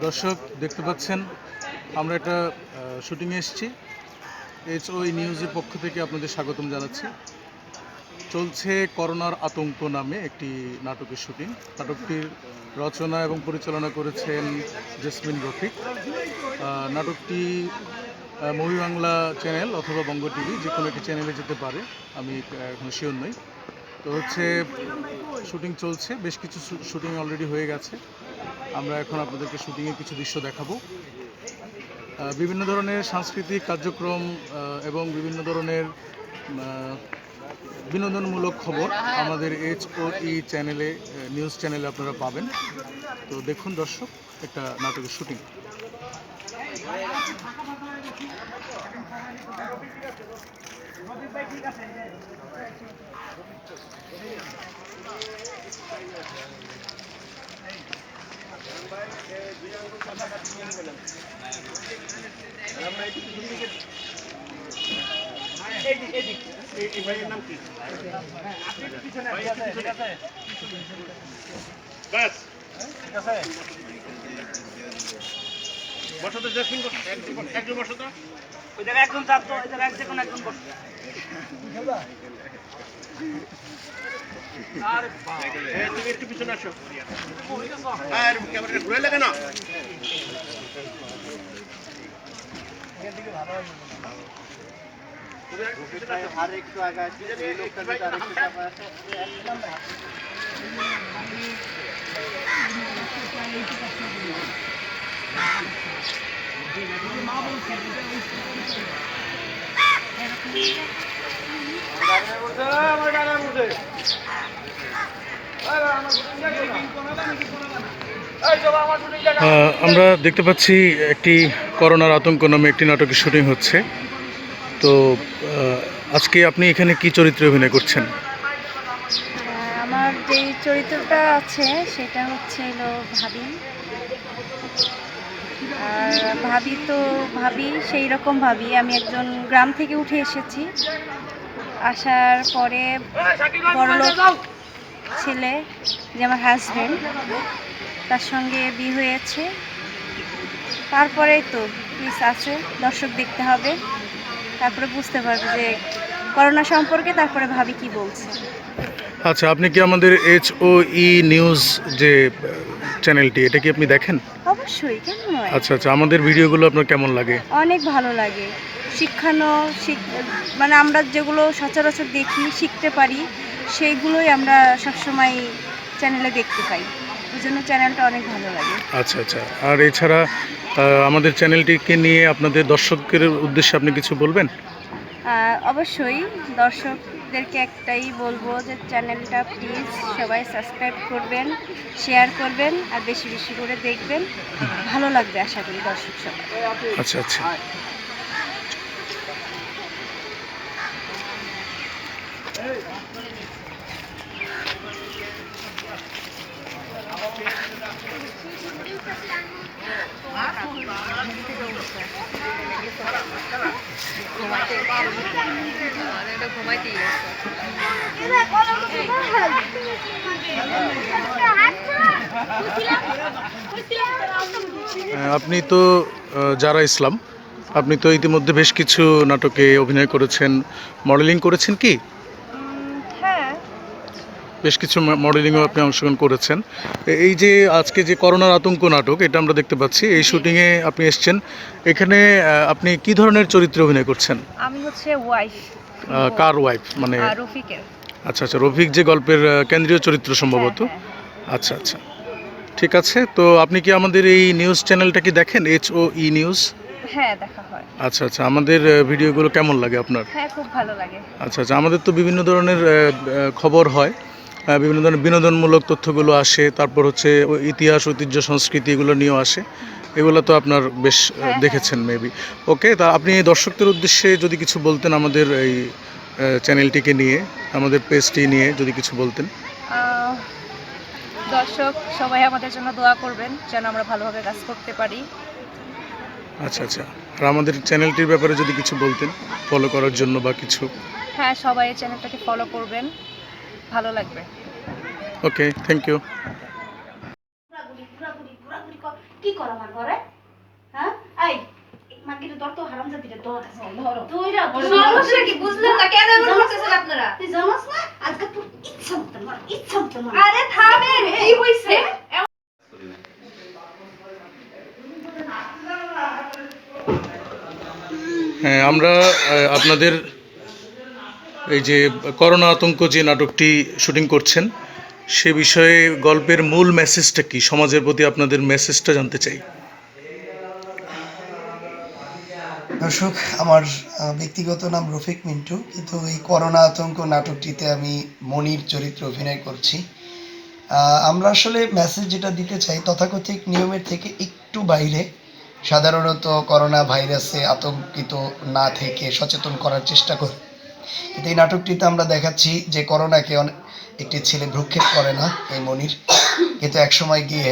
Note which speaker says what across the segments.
Speaker 1: দর্শক দেখতে পাচ্ছেন, আমরা একটা শুটিংয়ে এসেছি। এইচ ওই নিউজের পক্ষ থেকে আপনাদের স্বাগতম জানাচ্ছি। চলছে করোনার আতঙ্ক নামে একটি নাটকের শুটিং। নাটকটির রচনা এবং পরিচালনা করেছেন জেসমিন রফিক। নাটকটি মুভি বাংলা চ্যানেল অথবা বঙ্গ টিভি যে কোনো একটি চ্যানেলে যেতে পারে, আমি এখন শিওর নই। তো হচ্ছে, শুটিং চলছে, বেশ কিছু শুটিং অলরেডি হয়ে গেছে। আমরা এখন আপনাদেরকে শুটিংয়ের কিছু দৃশ্য দেখাবো। বিভিন্ন ধরনের সাংস্কৃতিক কার্যক্রম এবং বিভিন্ন ধরনের বিনোদনমূলক খবর আমাদের এইচ ও ই চ্যানেলে নিউজ চ্যানেলে আপনারা পাবেন। তো দেখুন দর্শক, একটা নাটকের শুটিং।
Speaker 2: ব্যাস বসো তো জেসমিন বসো একজন একজন বসো তো
Speaker 3: ওই জায়গায় একজন থাকতো ওই জায়গায় এক সেকেন্ড একজন বসতো
Speaker 2: একটু পিছনে আসো আর ক্যামেরাটা ঘুরে লাগে না
Speaker 1: আহ, আমরা দেখতে পাচ্ছি একটি করোনার আতঙ্ক নামে একটি নাটকের শুটিং হচ্ছে। তো আজকে আপনি এখানে কি চরিত্রে অভিনয় করছেন?
Speaker 4: আমার যে চরিত্রটা আছে, সেটা হচ্ছে হলো ভাবি আর ভাবি তো ভাবি, সেই রকম ভাবি। আমি একজন গ্রাম থেকে উঠে এসেছি। আসার পরে বড়লোক ছেলে, যে আমার হাজব্যান্ড তার সঙ্গে বিয়ে হয়েছে। তারপরেই তো পিস আছে, দর্শক দেখতে হবে। তারপরে বুঝতে পারবে যে করোনা সম্পর্কে তারপরে ভাবি কি বলছে।
Speaker 1: আচ্ছা আপনি কি আমাদের এইচ ও ই নিউজ যে চ্যানেলটি এটা কি আপনি দেখেন?
Speaker 4: অবশ্যই কেন নয়
Speaker 1: আচ্ছা আচ্ছা আমাদের ভিডিওগুলো আপনার কেমন লাগে?
Speaker 4: অনেক ভালো লাগে। শিক্ষানো মানে আমরা যেগুলো সচরাচর দেখি শিখতে পারি সেইগুলোই আমরা সবসময় চ্যানেলে দেখতে পাই। ওই জন্য চ্যানেলটা অনেক ভালো লাগে।
Speaker 1: আচ্ছা আচ্ছা আর এছাড়া আমাদের চ্যানেলটিকে নিয়ে আপনাদের দর্শকের উদ্দেশ্যে আপনি কিছু বলবেন?
Speaker 4: অবশ্যই দর্শকদেরকে একটাই বলব যে চ্যানেলটা প্লিজ সবাই সাবস্ক্রাইব করবেন শেয়ার করবেন আর বেশি বেশি করে দেখবেন। ভালো লাগবে আশা করি দর্শক সবাই।
Speaker 1: আচ্ছা আচ্ছা। আহ, আপনি তো যারা ইসলাম আপনি তো ইতিমধ্যে বেশ কিছু নাটকে অভিনয় করেছেন। মডেলিং করেছেন কি?
Speaker 4: হ্যাঁ
Speaker 1: বেশ কিছু মডেলিংও আপনি অংশগ্রহণ করেছেন। এই যে আজকে যে করোনার আতঙ্ক নাটক এটা আমরা দেখতে পাচ্ছি। এই শুটিংয়ে আপনি এসছেন। এখানে আপনি কি ধরনের চরিত্রে অভিনয় করছেন?
Speaker 4: আমি হচ্ছে ওয়াইফ
Speaker 1: কার ওয়াইফ মানে
Speaker 4: রফিকের।
Speaker 1: আচ্ছা আচ্ছা রফিক যে গল্পের কেন্দ্রীয় চরিত্র সম্ভবত।
Speaker 4: হ্যাঁ, হ্যাঁ।
Speaker 1: আচ্ছা আচ্ছা। ঠিক আছে তো আপনি কি আমাদের এই নিউজ চ্যানেলটা কি দেখেন? এইচ ও ই নিউজ
Speaker 4: হ্যাঁ দেখা হয়।
Speaker 1: আচ্ছা আচ্ছা আমাদের ভিডিওগুলো কেমন লাগে আপনার?
Speaker 4: হ্যাঁ খুব ভালো লাগে।
Speaker 1: আচ্ছা আচ্ছা আমাদের তো বিভিন্ন ধরনের খবর হয়। বিভিন্ন ধরনের বিনোদনমূলক তথ্যগুলো আসে তারপর হচ্ছে ইতিহাস ঐতিহ্য সংস্কৃতি এগুলো নিয়েও আসে। এগুলো তো আপনার বেশ
Speaker 4: হ্যাঁ,
Speaker 1: দেখেছেন মেবি ওকে তা আপনি দর্শকদের উদ্দেশ্যে যদি কিছু বলতেন আমাদের এই চ্যানেলটিকে নিয়ে আমাদের পেজটি নিয়ে যদি কিছু বলতেন।
Speaker 4: দর্শক সবাই আমাদের জন্য দোয়া করবেন যেন আমরা ভালোভাবে কাজ করতে পারি।
Speaker 1: আচ্ছা আচ্ছা। আর আমাদের চ্যানেলটির ব্যাপারে যদি কিছু বলতেন ফলো করার জন্য বা কিছু।
Speaker 4: হ্যাঁ সবাই এই চ্যানেলটাকে ফলো করবেন। ভালো লাগবে।
Speaker 1: ওকে থ্যাংক ইউ
Speaker 5: কি কর আমার ঘরে? হ্যাঁ? এই মার্কেটে দর তো হারাম জাতিরে দর আছে তুই রা
Speaker 6: সমস্যা কি বুঝলাম না? কেন এমন করতেছেন আপনারা?
Speaker 5: তুই জানাস না? আজকে তোর ইচ্ছা মতো মার ইচ্ছা মতো মার।
Speaker 6: আরে থামেন কি হইছে?
Speaker 1: হ্যাঁ? আমরা আহ, আপনাদের এই যে করোনা আতঙ্ক যে নাটকটি শুটিং করছেন সে বিষয়ে গল্পের মূল মেসেজটা কি? সমাজের প্রতি আপনাদের মেসেজটা জানতে চাই।
Speaker 7: দর্শক, আমার ব্যক্তিগত নাম রফিক মিন্টু, কিন্তু এই করোনা আতঙ্ক নাটকটিতে আমি মনির চরিত্রে অভিনয় করছি। আমরা আসলে মেসেজ যেটা দিতে চাই, তথাকথিত নিয়মের থেকে একটু বাইরে, সাধারণত করোনা ভাইরাসে আতঙ্কিত না থেকে সচেতন করার চেষ্টা করি। কিন্তু এই নাটকটিতে আমরা দেখাচ্ছি যে করোনাকে একটি ছেলে ভ্রুক্ষেপ করে না এই মনির। কিন্তু একসময় গিয়ে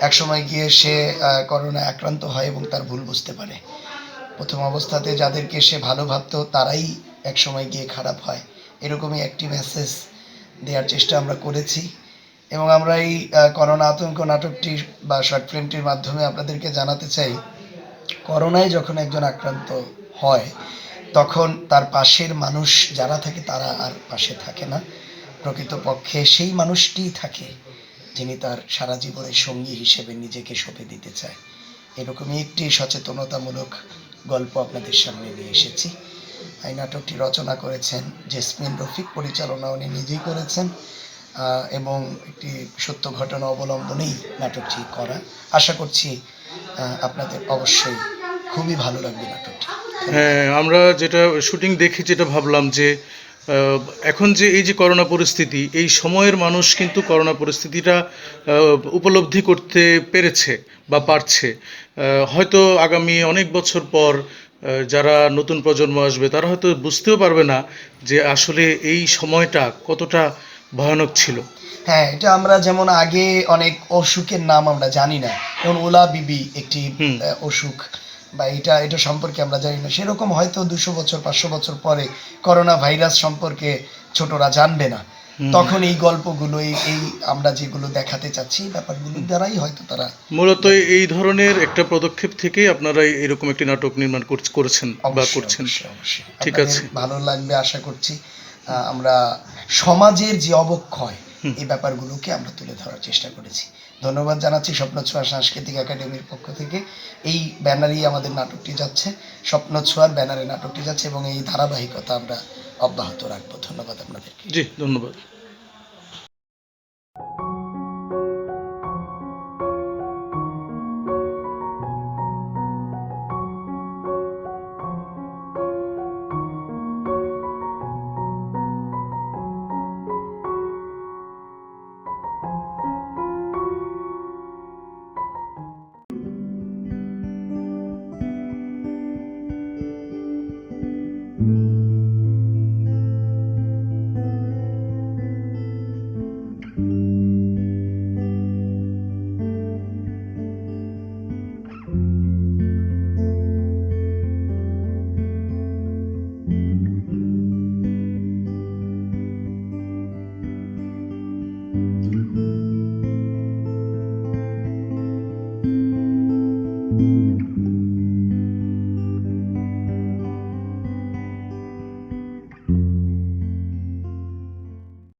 Speaker 7: একসময় গিয়ে সে আহ, করোনায় আক্রান্ত হয় এবং তার ভুল বুঝতে পারে। প্রথম অবস্থাতে যাদেরকে সে ভালো ভাবতো তারাই একসময় গিয়ে খারাপ হয়। এরকমই একটি মেসেজ দেওয়ার চেষ্টা আমরা করেছি। এবং আমরা এই করোনা আতঙ্ক নাটকটি বা শর্ট ফিল্মটির মাধ্যমে আপনাদেরকে জানাতে চাই করোনায় যখন একজন আক্রান্ত হয় তখন তার পাশের মানুষ যারা থাকে তারা আর পাশে থাকে না। প্রকৃতপক্ষে সেই মানুষটিই থাকে যিনি তার সারা জীবনের সঙ্গী হিসেবে নিজেকে সঁপে দিতে চায়। এরকমই একটি সচেতনতামূলক গল্প আপনাদের সামনে নিয়ে এসেছি। এই নাটকটি রচনা করেছেন জেসমিন রফিক পরিচালনা উনি নিজেই করেছেন এবং একটি সত্য ঘটনা অবলম্বনেই নাটকটি করা। আশা করছি আপনাদের অবশ্যই খুবই ভালো লাগবে নাটকটি।
Speaker 1: হ্যাঁ আমরা যেটা শুটিং দেখে যেটা ভাবলাম যে এখন যে এই যে করোনা পরিস্থিতি এই সময়ের মানুষ কিন্তু করোনা পরিস্থিতিটা উপলব্ধি করতে পেরেছে বা পারছে। হয়তো আগামী অনেক বছর পর যারা নতুন প্রজন্ম আসবে তারা হয়তো বুঝতেও পারবে না যে আসলে এই সময়টা কতটা ভয়ানক ছিল।
Speaker 7: হ্যাঁ এটা আমরা যেমন আগে অনেক অসুখের নাম আমরা জানি না। যেমন ওলা বিবি একটি অসুখ। বা এটা এটা সম্পর্কে আমরা জানি না। সেরকম হয়তো দুশো বছর পাঁচশো বছর পরে করোনা ভাইরাস সম্পর্কে ছোটরা জানবে না। তখন এই গল্পগুলো এই আমরা যেগুলো দেখাতে চাচ্ছি ব্যাপারগুলোর দ্বারাই হয়তো তারা
Speaker 1: মূলত এই ধরনের একটা পদক্ষেপ থেকে আপনারা এরকম একটি নাটক নির্মাণ করছ- করেছেন বা করছেন। ঠিক আছে।
Speaker 7: ভালো লাগবে আশা করছি আমরা সমাজের যে অবক্ষয় এই ব্যাপারগুলোকে আমরা তুলে ধরার চেষ্টা করেছি। ধন্যবাদ জানাচ্ছি স্বপ্ন ছোঁয়া সাংস্কৃতিক একাডেমির পক্ষ থেকে। এই ব্যানারেই আমাদের নাটকটি যাচ্ছে স্বপ্ন ছোঁয়ার ব্যানারে নাটকটি যাচ্ছে এবং এই ধারাবাহিকতা আমরা অব্যাহত রাখব। ধন্যবাদ আপনাদেরকে।
Speaker 1: জি, ধন্যবাদ।